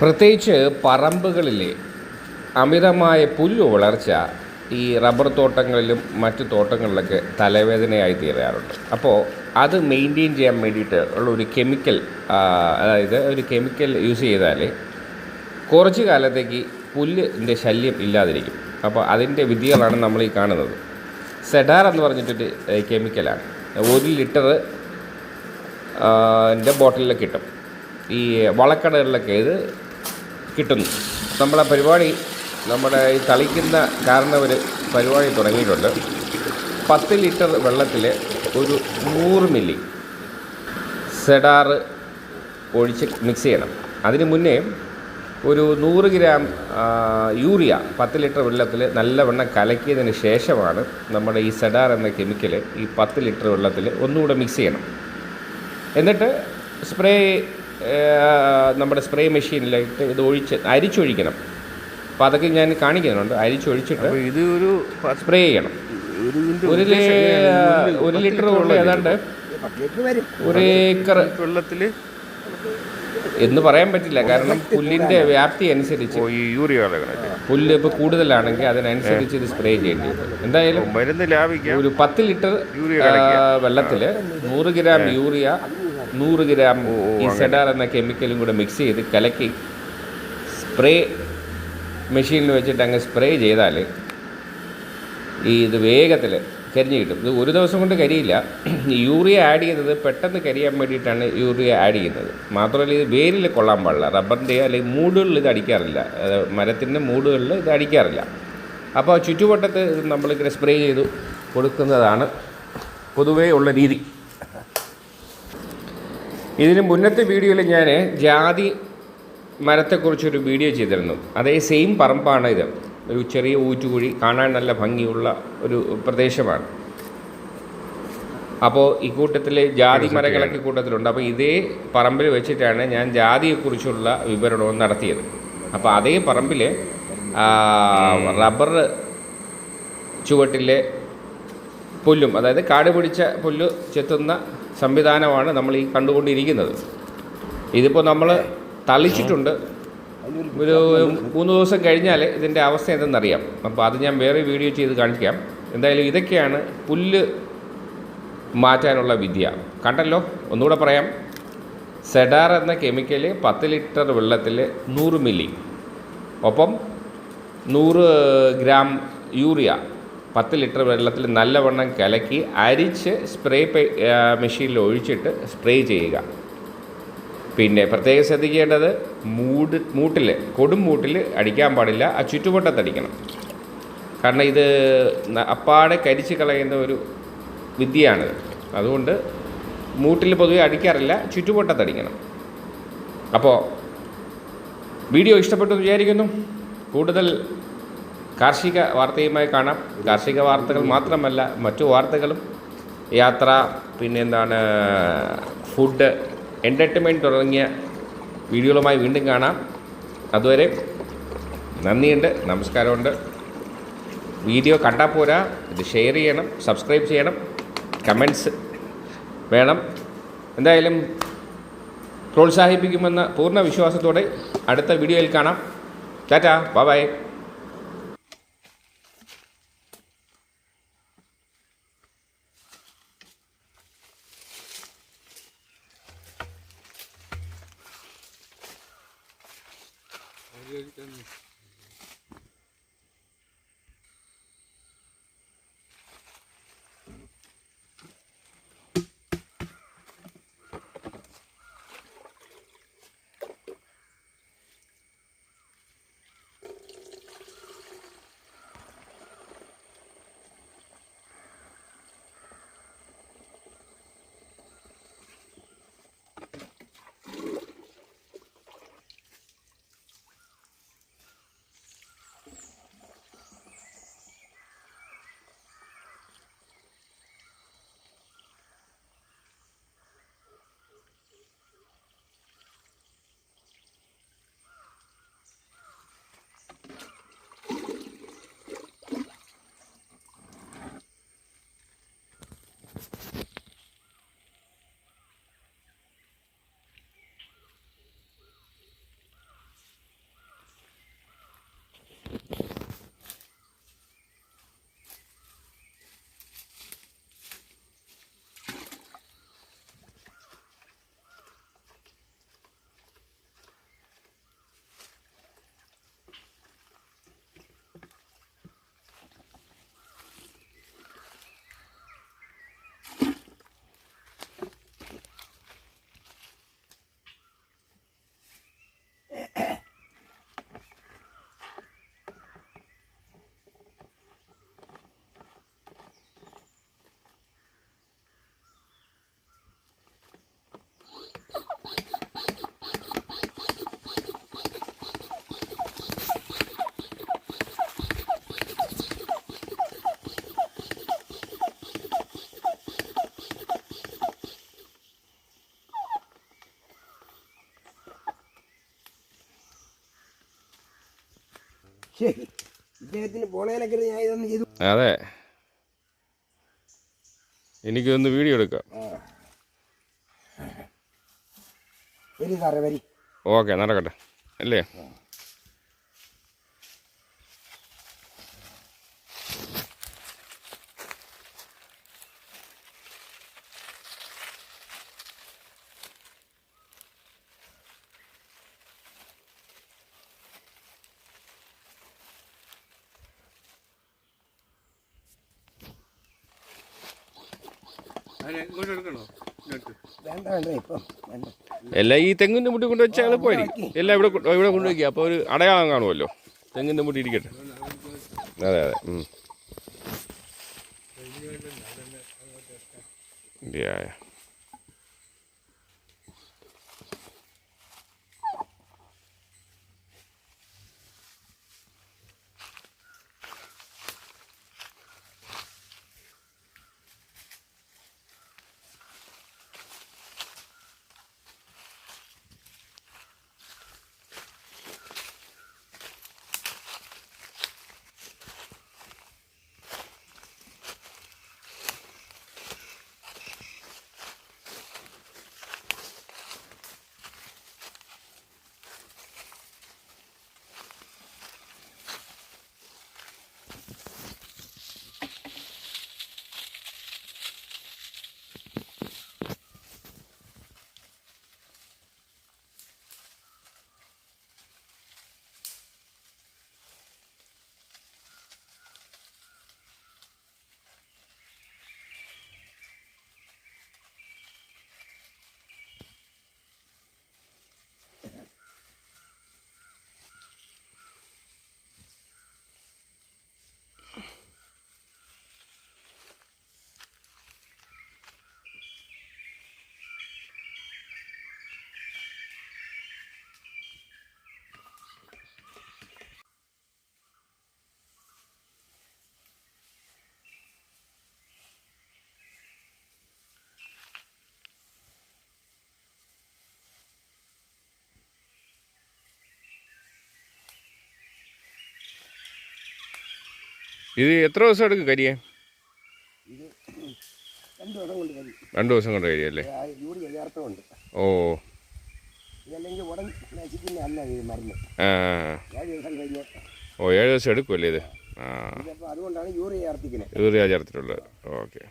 പ്രത്യേകിച്ച് പറമ്പുകളിലെ അമിതമായ പുല്ല് വളർച്ച ഈ റബ്ബർ തോട്ടങ്ങളിലും മറ്റു തോട്ടങ്ങളിലൊക്കെ തലവേദനയായി തീരാറുണ്ട്. അപ്പോൾ അത് മെയിന്റെയിൻ ചെയ്യാൻ വേണ്ടിയിട്ട് ഉള്ള ഒരു കെമിക്കൽ അതായത് ഒരു കെമിക്കൽ യൂസ് ചെയ്താൽ കുറച്ച് കാലത്തേക്ക് പുല്ലിന്റെ ശല്യം ഇല്ലാതിരിക്കും. അപ്പോൾ അതിന്റെ വിധികളാണ് നമ്മൾ ഈ കാണുന്നത്. സെഡാർ എന്ന് പറഞ്ഞിട്ടൊരു കെമിക്കലാണ്. ഒരു ലിറ്റർ എന്റെ ബോട്ടിലിൽ കിട്ടും. ഈ വളക്കടകളിലൊക്കെ ഇത് കിട്ടുന്നു. നമ്മളെ പരിപാടി നമ്മുടെ ഈ തളിക്കുന്ന കാരണവർ പരിപാടി തുടങ്ങിയിട്ടുണ്ട്. പത്ത് ലിറ്റർ വെള്ളത്തിൽ ഒരു നൂറ് മില്ലി സെഡാറ് ഒഴിച്ച് മിക്സ് ചെയ്യണം. അതിന് മുന്നേ ഒരു നൂറ് ഗ്രാം യൂറിയ പത്ത് ലിറ്റർ വെള്ളത്തിൽ നല്ലവണ്ണം കലക്കിയതിന് ശേഷമാണ് നമ്മുടെ ഈ സെഡാർ എന്ന കെമിക്കൽ ഈ പത്ത് ലിറ്റർ വെള്ളത്തിൽ ഒന്നുകൂടെ മിക്സ് ചെയ്യണം. എന്നിട്ട് സ്പ്രേ നമ്മുടെ സ്പ്രേ മെഷീനിലായിട്ട് ഇത് ഒഴിച്ച് അരിച്ചൊഴിക്കണം. അപ്പോൾ അതൊക്കെ ഞാൻ കാണിക്കുന്നുണ്ട്. അരിച്ചൊഴിച്ചിട്ട് അപ്പോൾ ഇത് ഒരു സ്പ്രേ ചെയ്യണം. ഒരു ഒരു ലിറ്റർ വെള്ളം ഏതാണ്ട് ഒരു ഏക്കർ വെള്ളത്തിൽ എന്ന് പറയാൻ പറ്റില്ല. കാരണം പുല്ലിന്റെ വ്യാപ്തി അനുസരിച്ച് പുല്ല് ഇപ്പോൾ കൂടുതലാണെങ്കിൽ അതിനനുസരിച്ച് ഇത് സ്പ്രേ ചെയ്യേണ്ടി വരും. എന്തായാലും ഒരു പത്ത് ലിറ്റർ യൂറിയ വെള്ളത്തിൽ നൂറ് ഗ്രാം യൂറിയ നൂറ് ഗ്രാം ഈ സെഡാർ എന്ന കെമിക്കലും കൂടെ മിക്സ് ചെയ്ത് കലക്കി സ്പ്രേ മെഷീനിൽ വെച്ചിട്ട് അങ്ങ് സ്പ്രേ ചെയ്താൽ ഈ ഇത് വേഗത്തിൽ കരിഞ്ഞ് കിട്ടും. ഇത് ഒരു ദിവസം കൊണ്ട് കരിയില്ല. യൂറിയ ആഡ് ചെയ്യുന്നത് പെട്ടെന്ന് കരിയാൻ വേണ്ടിയിട്ടാണ് യൂറിയ ആഡ് ചെയ്യുന്നത്. മാത്രമല്ല ഇത് വേരിൽ കൊള്ളാൻ പാടില്ല. റബ്ബറിന്റെ അല്ലെങ്കിൽ മൂടുകളിൽ ഇത് അടിക്കാറില്ല. മരത്തിന്റെ മൂടുകളിൽ ഇത് അടിക്കാറില്ല. അപ്പോൾ ചുറ്റുവട്ടത്ത് നമ്മളിങ്ങനെ സ്പ്രേ ചെയ്തു കൊടുക്കുന്നതാണ് പൊതുവേ ഉള്ള രീതി. ഇതിന് മുന്നത്തെ വീഡിയോയിൽ ഞാൻ ജാതി മരത്തെക്കുറിച്ചൊരു വീഡിയോ ചെയ്തിരുന്നു. അതേ സെയിം പറമ്പാണ് ഇത്. ഒരു ചെറിയ ഊറ്റുകുഴി കാണാൻ നല്ല ഭംഗിയുള്ള ഒരു പ്രദേശമാണ്. അപ്പോൾ ഈ കൂട്ടത്തിൽ ജാതി മരങ്ങളൊക്കെ കൂട്ടത്തിലുണ്ട്. അപ്പോൾ ഇതേ പറമ്പിൽ വെച്ചിട്ടാണ് ഞാൻ ജാതിയെക്കുറിച്ചുള്ള വിവരണവും നടത്തിയത്. അപ്പോൾ അതേ പറമ്പിൽ റബ്ബർ ചുവട്ടിലെ പുല്ലും അതായത് കാട് പിടിച്ച പുല്ല് ചെത്തുന്ന സംവിധാനമാണ് നമ്മൾ ഈ കണ്ടുകൊണ്ടിരിക്കുന്നത്. ഇതിപ്പോൾ നമ്മൾ തളിച്ചിട്ടുണ്ട്. ഒരു മൂന്ന് ദിവസം കഴിഞ്ഞാൽ ഇതിന്റെ അവസ്ഥ എന്തെന്നറിയാം. അപ്പോൾ അത് ഞാൻ വേറെ വീഡിയോ ചെയ്ത് കാണിക്കാം. എന്തായാലും ഇതൊക്കെയാണ് പുല്ല് മാറ്റാനുള്ള വിദ്യ. കണ്ടല്ലോ? ഒന്നുകൂടെ പറയാം. സെഡാർ എന്ന കെമിക്കൽ പത്ത് ലിറ്റർ വെള്ളത്തിൽ നൂറ് മില്ലി. ഒപ്പം നൂറ് ഗ്രാം യൂറിയ. പത്ത് ലിറ്റർ വെള്ളത്തിൽ നല്ലവണ്ണം കലക്കി അരിച്ച് സ്പ്രേ മെഷീനിൽ ഒഴിച്ചിട്ട് സ്പ്രേ ചെയ്യുക. പിന്നെ പ്രത്യേകം ശ്രദ്ധിക്കേണ്ടത് മൂട് മൂട്ടിൽ കൊടും മൂട്ടിൽ അടിക്കാൻ പാടില്ല ആ ചുറ്റുവട്ടത്ത് അടിക്കണം കാരണം ഇത് അപ്പാടെ കരിച്ച് കളയുന്ന ഒരു വിദ്യയാണിത്. അതുകൊണ്ട് മൂട്ടിൽ പൊതുവെ അടിക്കാറില്ല ചുറ്റുവട്ടത്ത് അടിക്കണം അപ്പോൾ വീഡിയോ ഇഷ്ടപ്പെട്ടു വിചാരിക്കുന്നു. കൂടുതൽ കാർഷിക വാർത്തയുമായി കാണാം. കാർഷിക വാർത്തകൾ മാത്രമല്ല മറ്റു വാർത്തകളും യാത്ര പിന്നെ എന്താണ് ഫുഡ് എന്റർടൈൻമെന്റ് തുടങ്ങിയ വീഡിയോകളുമായി വീണ്ടും കാണാം. അതുവരെ നന്ദിയുണ്ട് നമസ്കാരമുണ്ട്. വീഡിയോ കണ്ടാൽ പോരാ ഇത് ഷെയർ ചെയ്യണം സബ്സ്ക്രൈബ് ചെയ്യണം കമൻസ് വേണം. എന്തായാലും പ്രോത്സാഹിപ്പിക്കുമെന്ന പൂർണ വിശ്വാസത്തോടെ അടുത്ത വീഡിയോയിൽ കാണാം. Tata bye ya, ya. ഇദ്ദേഹത്തിന് പോണേനൊക്കെ ഞാൻ ഇതൊന്നും ചെയ്തു. അതെ. എനിക്കൊന്ന് വീഡിയോ എടുക്കാം. ആ. വരി സാറേ വരി. ഓക്കെ നടക്കട്ടെ. അല്ലേ? എല്ലാം ഈ തെങ്ങിന്റെ മുട്ടി കൊണ്ട് വെച്ചാൽ എളുപ്പമായിരിക്കും എല്ലാം ഇവിടെ ഇവിടെ കൊണ്ടുവയ്ക്കുക അപ്പോൾ ഒരു അടയാളം കാണുമല്ലോ. തെങ്ങിന്റെ മുട്ടി ഇരിക്കട്ടെ. അതെ അതെ. ഉം. യാ, ഇത് എത്ര ദിവസം എടുക്കും കരിയാൻ ഇത് രണ്ട് ദിവസം കൊണ്ട് കരിയല്ലേ ഓ. ഓ ഏഴ് ദിവസം എടുക്കുമല്ലേ ഇത്? ആ. യൂറിയ ചേർത്തിട്ടുള്ളത്. ഓക്കെ.